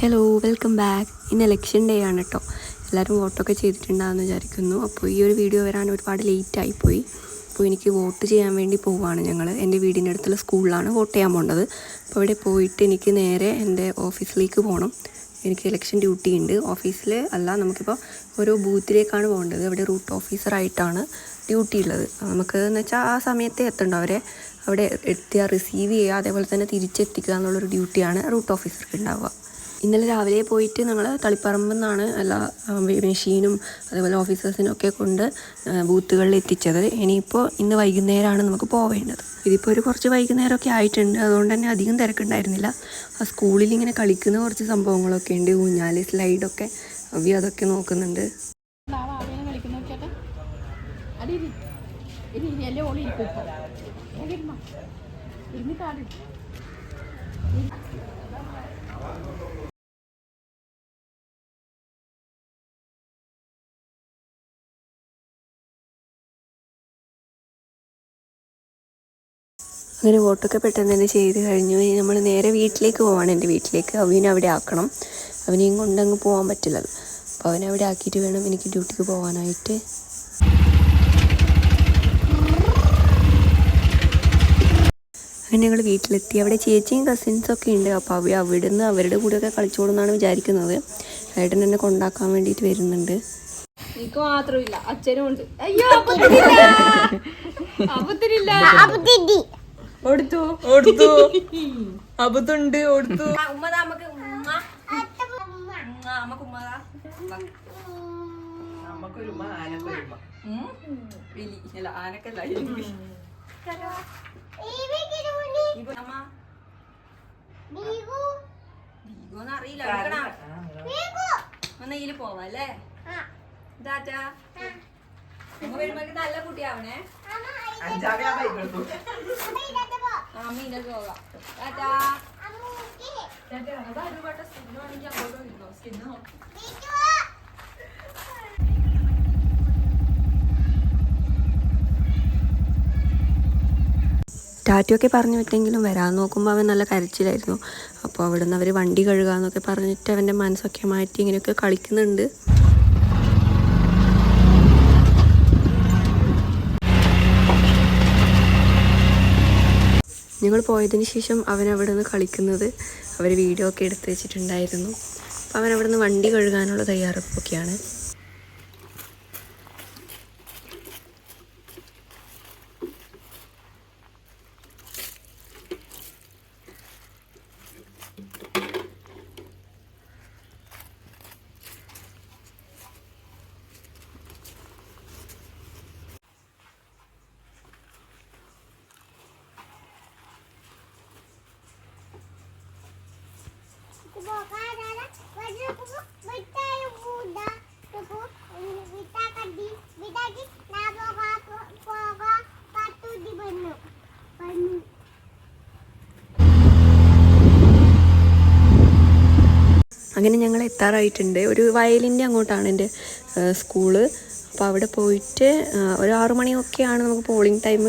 Hello welcome back ഇന്ന് election day ആണ് കേട്ടോ എല്ലാവരും വോട്ടൊക്കെ ചെയ്തിട്ടുണ്ടാകുമെന്ന് വിചാരിക്കുന്നു. അപ്പോൾ ഈ ഒരു വീഡിയോ വരാൻ ഒരുപാട് ലേറ്റ് ആയിപ്പോയി അപ്പോൾ എനിക്ക് വോട്ട് ചെയ്യാൻ വേണ്ടി പോവുകയാണ് ഞങ്ങൾ എന്റെ വീടിന്റെ അടുത്തുള്ള സ്കൂളിലാണ് വോട്ട് ചെയ്യാൻ പോകേണ്ടത് അപ്പോൾ അവിടെ പോയിട്ട് എനിക്ക് നേരെ എന്റെ ഓഫീസിലേക്ക് പോകണം എനിക്ക് ഇലക്ഷൻ ഡ്യൂട്ടി ഉണ്ട്. ഓഫീസിൽ അല്ല നമുക്കിപ്പോൾ ഓരോ ബൂത്തിലേക്കാണ് പോകേണ്ടത്. അവിടെ റൂട്ട് ഓഫീസറായിട്ടാണ് ഡ്യൂട്ടി ഉള്ളത്. നമുക്ക് എന്ന് വെച്ചാൽ ആ സമയത്തെ എത്തണ്ടോ. അവരെ അവിടെ എത്തിയാൽ റിസീവ് ചെയ്യുക അതേപോലെ തന്നെ തിരിച്ചെത്തിക്കുക എന്നുള്ളൊരു ഡ്യൂട്ടിയാണ് റൂട്ട് ഓഫീസർക്ക് ഉണ്ടാവുക. ഇന്നലെ രാവിലെ പോയിട്ട് ഞങ്ങൾ തളിപ്പറമ്പിൽ നിന്നാണ് എല്ലാ മെഷീനും അതുപോലെ ഓഫീസേഴ്സിനും ഒക്കെ കൊണ്ട് ബൂത്തുകളിൽ എത്തിച്ചത്. ഇനിയിപ്പോൾ ഇന്ന് വൈകുന്നേരമാണ് നമുക്ക് പോവേണ്ടത്. ഇതിപ്പോൾ ഒരു കുറച്ച് വൈകുന്നേരമൊക്കെ ആയിട്ടുണ്ട്. അതുകൊണ്ട് തന്നെ അധികം തിരക്കുണ്ടായിരുന്നില്ല. ആ സ്കൂളിൽ ഇങ്ങനെ കളിക്കുന്ന കുറച്ച് സംഭവങ്ങളൊക്കെ ഉണ്ട്. ഊഞ്ഞാൽ സ്ലൈഡൊക്കെ അവി അതൊക്കെ നോക്കുന്നുണ്ട്. നാളെ അങ്ങനെ വോട്ടൊക്കെ പെട്ടെന്ന് തന്നെ ചെയ്ത് കഴിഞ്ഞു. ഇനി നമ്മൾ നേരെ വീട്ടിലേക്ക് പോവാണ് എന്റെ വീട്ടിലേക്ക്. അവനെ അവിടെ ആക്കണം. അവനെയും കൊണ്ട് അങ്ങ് പോകാൻ പറ്റില്ല അപ്പോൾ അവനെ അവിടെ ആക്കിയിട്ട് വേണം എനിക്ക് ഡ്യൂട്ടിക്ക് പോകാനായിട്ട് അങ്ങനെ ഞങ്ങൾ വീട്ടിലെത്തി. അവിടെ ചേച്ചിയും കസിൻസൊക്കെ ഒക്കെ ഉണ്ട്. അപ്പോൾ അവ അവിടെ നിന്ന് അവരുടെ കൂടെയൊക്കെ കളിച്ചോളൂന്നാണ് വിചാരിക്കുന്നത്. ഏട്ടൻ എന്നെ കൊണ്ടാക്കാൻ വേണ്ടിയിട്ട് വരുന്നുണ്ട്. എനിക്ക് മാത്രമില്ല. അച്ഛനും ഉണ്ട്. അയ്യോ ഓടുത്തു. അബദ്ധുണ്ട് ഓടുത്തു. ഉമ്മ നമുക്ക് ഉമ്മ. നമുക്ക് ഉമ്മ നമുക്കൊരു ആനക്കൊരു ആനക്കല്ല എലി അമ്മ. ബീഗോന്ന് അറിയില്ല. എടുക്കണ. നമ്മ ഇതിൽ പോവാ അല്ലേ? ടാറ്റ അമ്മ വരുമ്പോഴേക്ക് നല്ല കുട്ടിയാവണേ. അമ്മീന്റെ പോകാം ടാറ്റാ അതാ ഒരു വട്ടം സ്കിന്നാണെങ്കിൽ അങ്ങോട്ട് ഇരുന്നോ സ്കിന്ന് ടാറ്റയൊക്കെ പറഞ്ഞു വിട്ടെങ്കിലും വരാൻ നോക്കുമ്പോൾ അവൻ നല്ല കരച്ചിലായിരുന്നു. അപ്പോൾ അവിടെ നിന്ന് അവർ വണ്ടി കഴുകാന്നൊക്കെ പറഞ്ഞിട്ട് അവന്റെ മനസ്സൊക്കെ മാറ്റി ഇങ്ങനെയൊക്കെ കളിക്കുന്നുണ്ട്. ഞങ്ങൾ പോയതിന് ശേഷം അവൻ അവിടെ നിന്ന് കളിക്കുന്നത് അവർ വീഡിയോ ഒക്കെ എടുത്ത് വെച്ചിട്ടുണ്ടായിരുന്നു. അപ്പോൾ അവൻ അവിടെ നിന്ന് വണ്ടി കഴുകാനുള്ള തയ്യാറെടുപ്പൊക്കെയാണ്. അങ്ങനെ ഞങ്ങൾ എത്താറായിട്ടുണ്ട്. ഒരു വയലിന്റെ അങ്ങോട്ടാണ് എന്റെ സ്കൂൾ. അപ്പോൾ അവിടെ പോയിട്ട് ഒരു ആറു മണിയൊക്കെയാണ് നമുക്ക് പോളിംഗ് ടൈം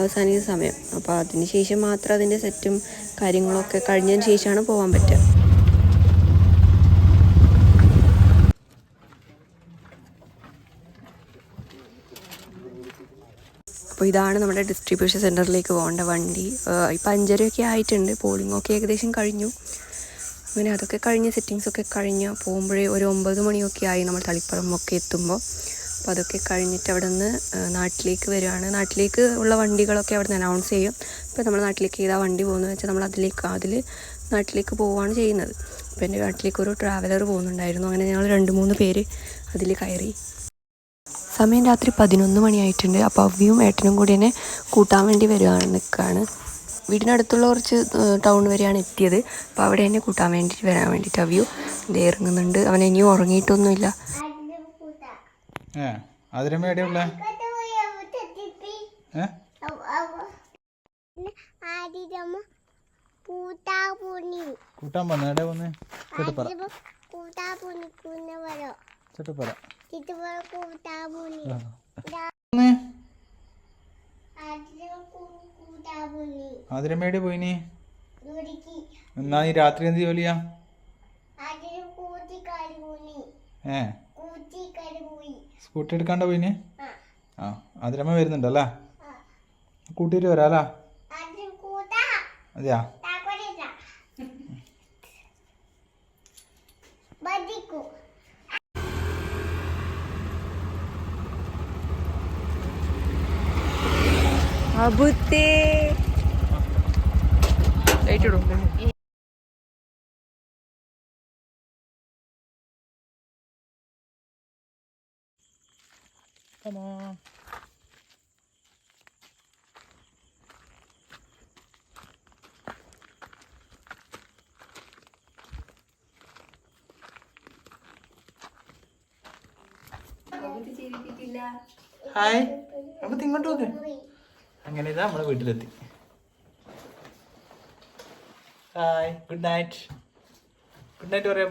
അവസാനിക്കുന്ന സമയം. അപ്പോൾ അതിന് ശേഷം മാത്രം അതിന്റെ സെറ്റും കാര്യങ്ങളൊക്കെ കഴിഞ്ഞതിന് ശേഷമാണ് പോകാൻ പറ്റുക. അപ്പോൾ ഇതാണ് നമ്മുടെ ഡിസ്ട്രിബ്യൂഷൻ സെന്ററിലേക്ക് പോകേണ്ട വണ്ടി. ഇപ്പം അഞ്ചരയൊക്കെ ആയിട്ടുണ്ട്. പോളിംഗ് ഒക്കെ ഏകദേശം കഴിഞ്ഞു. അങ്ങനെ അതൊക്കെ കഴിഞ്ഞ് സെറ്റിങ്സ് ഒക്കെ കഴിഞ്ഞ് പോകുമ്പോഴേ ഒരു ഒമ്പത് മണിയൊക്കെ ആയി നമ്മൾ തളിപ്പറമ്പൊക്കെ എത്തുമ്പോൾ. അപ്പോൾ അതൊക്കെ കഴിഞ്ഞിട്ട് അവിടെ നിന്ന് നാട്ടിലേക്ക് വരികയാണ്. നാട്ടിലേക്ക് ഉള്ള വണ്ടികളൊക്കെ അവിടെ നിന്ന് അനൗൺസ് ചെയ്യും. ഇപ്പോൾ നമ്മൾ നാട്ടിലേക്ക് ഏതാ വണ്ടി പോകുന്നത് വെച്ചാൽ നമ്മൾ അതിലേക്ക് അതിൽ നാട്ടിലേക്ക് പോവുകയാണ് ചെയ്യുന്നത്. അപ്പോൾ എന്റെ നാട്ടിലേക്ക് ഒരു ട്രാവലർ പോകുന്നുണ്ടായിരുന്നു. അങ്ങനെ ഞങ്ങൾ രണ്ട് മൂന്ന് പേര് അതിൽ കയറി. സമയം രാത്രി പതിനൊന്ന് മണിയായിട്ടുണ്ട്. അപ്പോൾ അവ്യയും ഏട്ടനും കൂടി എന്നെ കൂട്ടാൻ വേണ്ടി വരികയാണ് നിൽക്കുകയാണ് വീടിനടുത്തുള്ള കുറച്ച് ടൗൺ വരെയാണ് എത്തിയത്. അപ്പോൾ അവിടെ എന്നെ കൂട്ടാൻ വേണ്ടിയിട്ട് വരാൻ വേണ്ടിയിട്ട് അവ്യു ഇത് ഇറങ്ങുന്നുണ്ട്. അവൻ ഇനിയും ഉറങ്ങിയിട്ടൊന്നുമില്ല. കൂട്ടാൻ വന്നു എവിടെ വന്ന് ചെട്ടുപ്പറ. കുന്നവരോ ചെട്ടുപ്പറ. ചിറ്റുപുറ എവിടെ പോയിനി. എന്നാ നീ രാത്രി എന്ത് ജോലിയാ? ഏ? സ്കൂട്ടി എടുക്കാണ്ട പോയിന്? ആ. അതിരമ്മ വരുന്നുണ്ടല്ലേ? കൂട്ടിയിട്ട് വരാലാ? അതെയാ? ബദിക്കു അബുത്തേ ലൈറ്റ് ഇടും Come on. ഹായ് അപ്പൊ ഇങ്ങോട്ട് നോക്ക് അങ്ങനെ ഇതാ നമ്മളെ വീട്ടിലെത്തി. Hi good night good night പറയാ